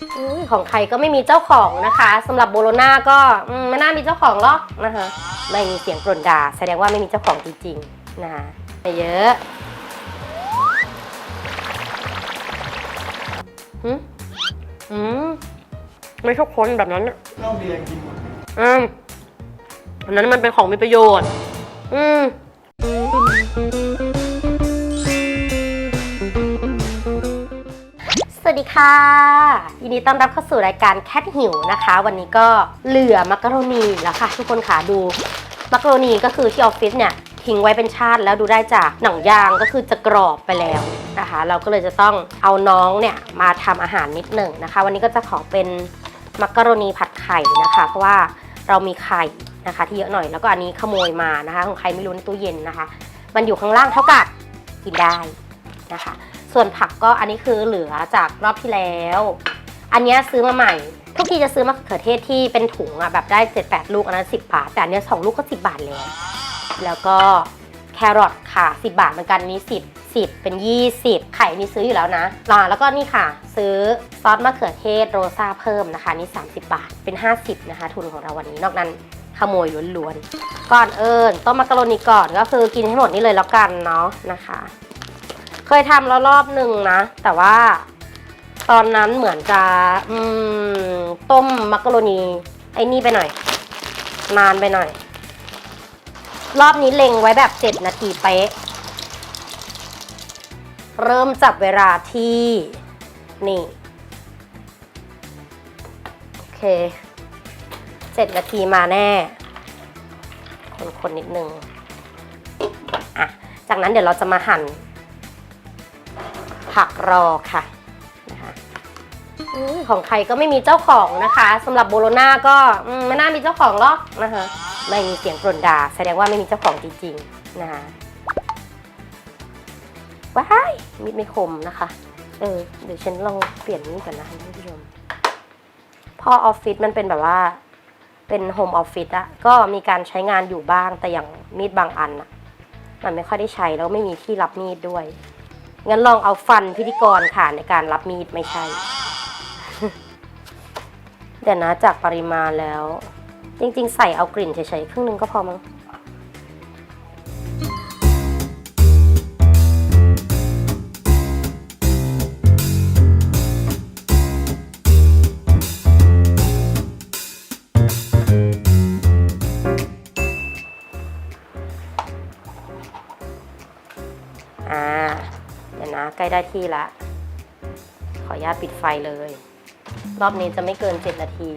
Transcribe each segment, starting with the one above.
อุ๊ยของใครก็ไม่มีเจ้าของนะคะสำหรับโบโลนาก็อืมไม่น่ามีเจ้าของหรอกนะคะไม่มีเสียงกรนด่าแสดงว่าไม่มีเจ้าของจริงๆนะคะไปเยอะหืมอืมไม่ชอบคนแบบนั้นอะเหล้าเบียร์กินหมดอืมอันนั้นมันเป็นของมีประโยชน์ อืม ดีค่ะยินดีต้อนรับเข้าสู่รายการแคทหิวนะคะ วันนี้ก็เหลือมักกะโรนีแล้วค่ะ ทุกคนค่ะดูมักกะโรนีก็คือที่ออฟฟิศเนี่ยทิ้งไว้เป็นชาติแล้วดูได้จากหนังยางก็คือจะกรอบไปแล้วนะคะ เราก็เลยจะต้องเอาน้องเนี่ยมาทำอาหารนิดหนึ่งนะคะ วันนี้ก็จะขอเป็นมักกะโรนีผัดไข่นะคะ เพราะว่าเรามีไข่นะคะ ที่เยอะหน่อยแล้วก็อันนี้ขโมยมานะคะ ของใครไม่รู้ในตู้เย็นนะคะ มันอยู่ข้างล่างเท่ากับกินได้นะคะ ส่วนผักก็อันนี้คือเหลือจากรอบที่แล้ว อันนี้ซื้อมาใหม่ทุกทีจะซื้อมะเขือเทศที่เป็นถุงอะแบบได้7-8ลูกอันนั้น10บาท แต่อันนี้ย2ลูกก็10บาทแล้ว แล้วก็แครอทค่ะ10บาทเหมือนกันนี้10 10เป็น20ไข่นี่ซื้ออยู่แล้วนะอ่าแล้วก็นี่ค่ะ ซื้อซอสมะเขือเทศโรซ่าเพิ่มนะคะนี่30บาทเป็น50นะคะ ทุนของเราวันนี้นอกนั้นขโมยล้วนๆก่อนเอิญต้มมักกะโรนีก่อนก็คือกินให้หมดนี่เลยแล้วกันเนาะนะคะ เคยทำแล้วรอบหนึ่งนะ แต่ว่าตอนนั้นเหมือนจะอืมต้มมักกะโรนีไอ้นี่ไปหน่อย นานไปหน่อย รอบนี้เล็งไว้แบบ7นาทีเป๊ะ เริ่มจับเวลาที่นี่ โอเค7นาทีมาแน่ คนๆนิดนึงอะ จากนั้นเดี๋ยวเราจะมาหั่น ผักรอค่ะนะคะอืมของใครก็ไม่มีเจ้าของนะคะสำหรับโบโลนาก็อืมไม่น่ามีเจ้าของหรอกนะคะไม่มีเสียงกรนด่าแสดงว่าไม่มีเจ้าของจริงๆนะคะว้ายมีดไม่คมนะคะ เออเดี๋ยวฉันลองเปลี่ยนมีดก่อนนะคะท่านผู้ชมพอออฟฟิศมันเป็นแบบว่า เป็นโฮมออฟฟิศอะก็มีการใช้งานอยู่บ้างแต่อย่างมีดบางอันอะมันไม่ค่อยได้ใช้แล้วไม่มีที่รับมีดด้วย งั้นลองเอาฟันพิธีกรค่ะในการรับมีดไม่ใช่ เดี๋ยวนะจากปริมาณแล้ว จริงๆ ใส่เอากลิ่นเฉยๆครึ่งนึงก็พอมั้ง ใกล้ได้ที่ละ ขออนุญาตปิดไฟเลย รอบนี้จะไม่เกิน 7 นาที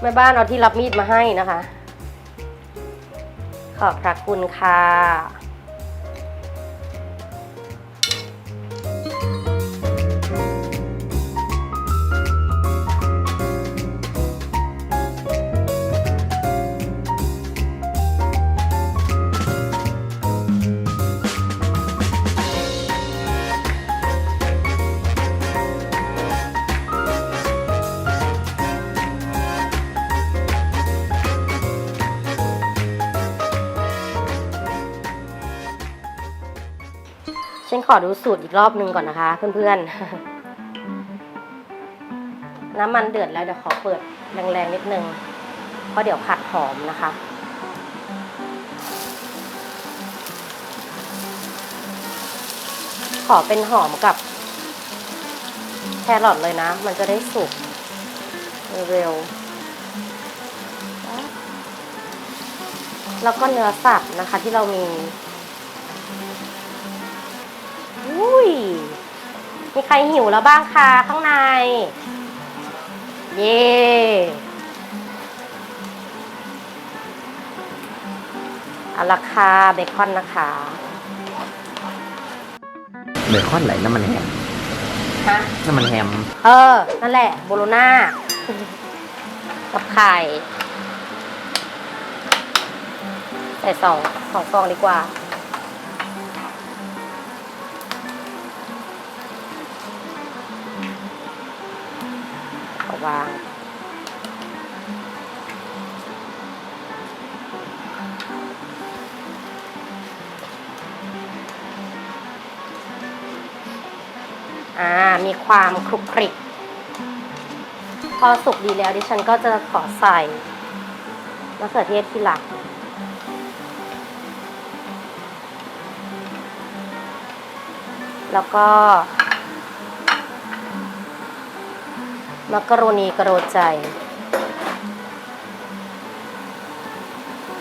แม่บ้านเอาที่รับมีดมาให้นะคะ ขอบพระคุณค่ะ ฉันขอดูสูตรอีกรอบนึงก่อนนะคะ เพื่อนๆ น้ำมันเดือดแล้วเดี๋ยวขอเปิดแรงๆนิดนึง เพราะเดี๋ยวผัดหอมนะคะขอเป็นหอมกับแครอทเลยนะ มันจะได้สุกเร็ว แล้วก็เนื้อสัตว์นะคะที่เรามี ยมีใครหิวแล้วบ้างคะข้างใน เย่เอาราคาเบคอนนะคะ เบคอนไหลน้ำมันแฮมฮะ น้ำมันแฮม เออ นั่นแหละ โบโลน่ากับไข่ ใส่สองสองฟองดีกว่าเอา อ่ามีความคลุกคลิก พอสุกดีแล้วดิฉันก็จะขอใส่มะเขือเทศที่หลังแล้วก็มักกะโรนีกระโรใจ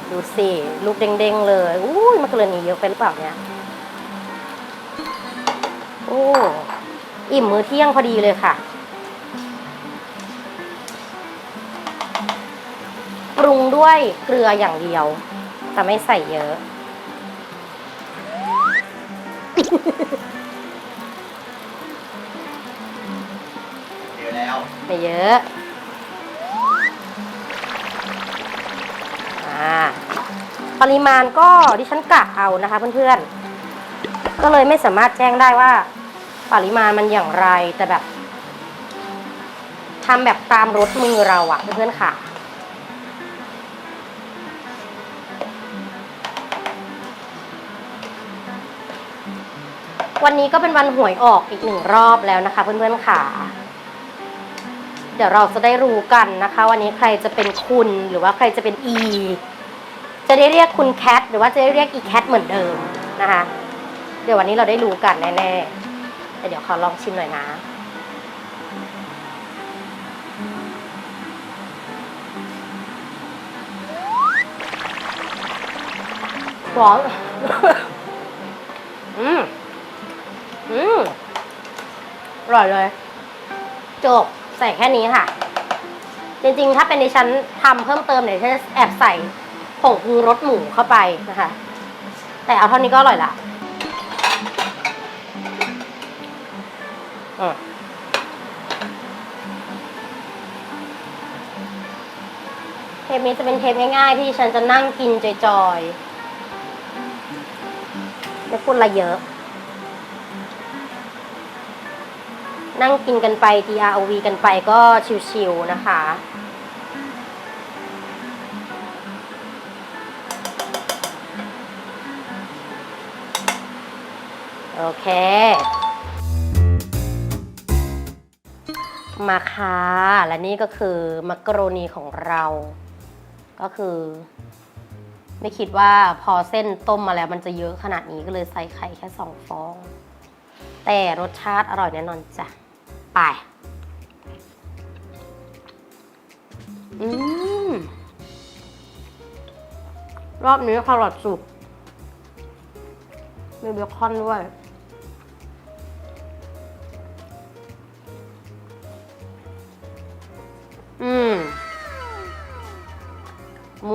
ดูสิลูกเด้งๆเลยอุ้ยมักกะโรนีเยอะไปหรือเปล่าเนี่ย โอ้ อิ่มมื้อเที่ยงพอดีเลยค่ะ ปรุงด้วยเกลืออย่างเดียว แต่ไม่ใส่เยอะเดี๋ยวแล้วไม่เยอะอ่าปริมาณก็ดิฉันกะเอานะคะเพื่อนๆ ก็เลยไม่สามารถแจ้งได้ว่า ปริมาณมันอย่างไรแต่แบบทำแบบตามรสมือเราอะเพื่อนๆค่ะวันนี้ก็เป็นวันหวยออกอีกหนึ่งรอบแล้วนะคะเพื่อนๆค่ะ เดี๋ยวเราจะได้รู้กันนะคะ วันนี้ใครจะเป็นคุณหรือว่าใครจะเป็นอี จะได้เรียกคุณแคทหรือว่าจะได้เรียกอีแคทเหมือนเดิมนะคะ เดี๋ยววันนี้เราได้รู้กันแน่ๆ เดี๋ยวขอลองชิมหน่อยนะร้อนอืม อืม อร่อยเลย จบ ใส่แค่นี้ค่ะ จริงๆ ถ้าเป็นดิฉันทำเพิ่มเติมเนี่ยฉันจะแอบใส่ผงปรุงรสหมูเข้าไปนะคะ แต่เอาเท่านี้ก็อร่อยละ อืมเทปนี้จะเป็นเทปง่ายๆ ที่ฉันจะนั่งกินจอยๆไม่พูดอะไรเยอะ นั่งกินกันไป DROV กันไปก็ชิวๆนะคะโอเค มาค่ะและนี่ก็คือมักกะโรนีของเรา ก็คือ ไม่คิดว่าพอเส้นต้มมาแล้วมันจะเยอะขนาดนี้ก็เลยใส่ไข่แค่สองฟอง แต่รสชาติอร่อยแน่นอนจ้ะ ไป อืม รอบนี้แครอทสุกมีเบคอนด้วย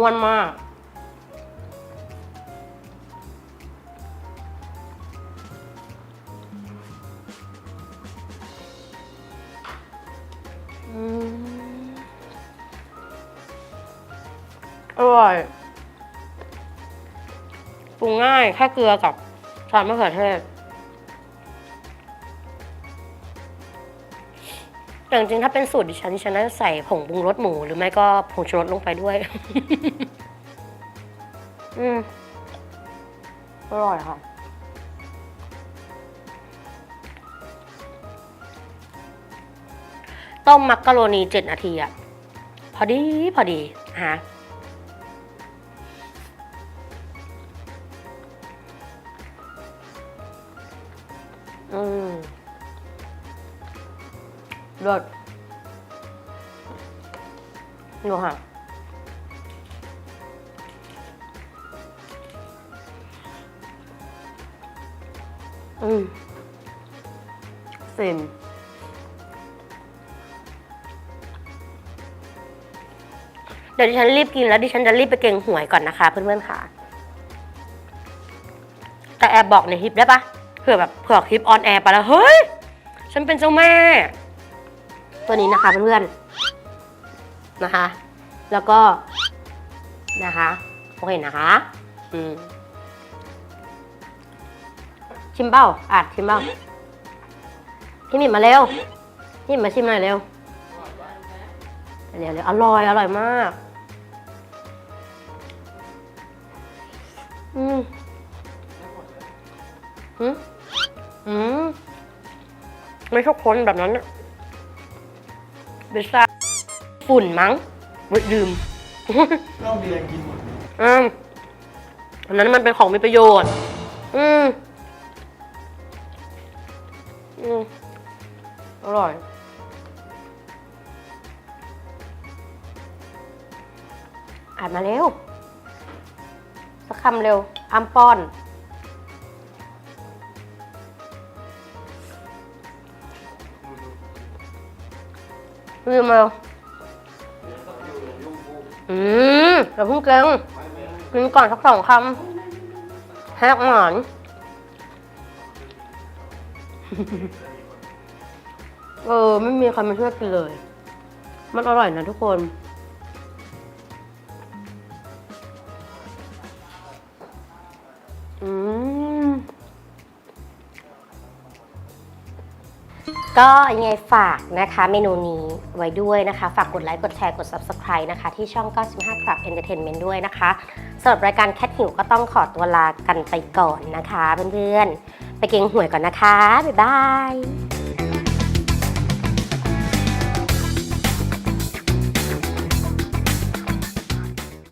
วนมากอืมอร่อยปรุงง่ายแค่เกลือกับซอสมะเขือเทศ แต่จริงๆถ้าเป็นสูตรดิฉันดิฉันน่าจะใส่ผงปรุงรสหมู หรือไม่ก็ผงชูรสลงไปด้วย อืมอร่อยค่ะต้มมักกะโรนีเจ็ดนาทีอะพอดีพอดีฮะอืม รสดูค่ะอืมฟินเดี๋ยวดิฉันรีบกินแล้วดิฉันจะรีบไปเก่งหวยก่อนนะคะเพื่อนๆค่ะ แต่แอบบอกในคลิปได้ปะเผื่อแบบเผื่อคลิปออนแอร์ไปแล้ว เฮ้ย ฉันเป็นเจ้าแม่ ตัวนี้นะคะเพื่อนๆนะคะ แล้วก็นะคะโอเคนะคะอืมชิมเบ้าอาจชิมเบ้าพี่มิมมาเร็วพี่มิมมาชิมหน่อยเร็วเร็วเร็วอร่อยอร่อยมาก อืมอืมอืมไม่ชอบคนแบบนั้นอะ พิซซ่าฝุ่นมั้งอุ๊ยลืมก็เบียร์กินหมดอืมอันนั้นมันเป็นของมีประโยชน์ อืมอืมอร่อย อ่านมาเร็วสักคำเร็วอ้ำป้อน ลืมเร็วอืมอย่าเพิ่งเก่งกินก่อนสักสองคำแฮกหมอนเออ ไม่มีใครมาช่วยกินเลย มันอร่อยนะทุกคน ก็ยังไงฝากนะคะเมนูนี้ไว้ด้วยนะคะ ฝากกดไลค์ กดแชร์ กด Subscribe นะคะ ที่ช่อง 95 Club Entertainment ด้วยนะคะสำหรับรายการแคทหิวก็ต้องขอตัวลากันไปก่อนนะคะ เพื่อนๆ ไปเก่งหวยก่อนนะคะ บ๊ายบาย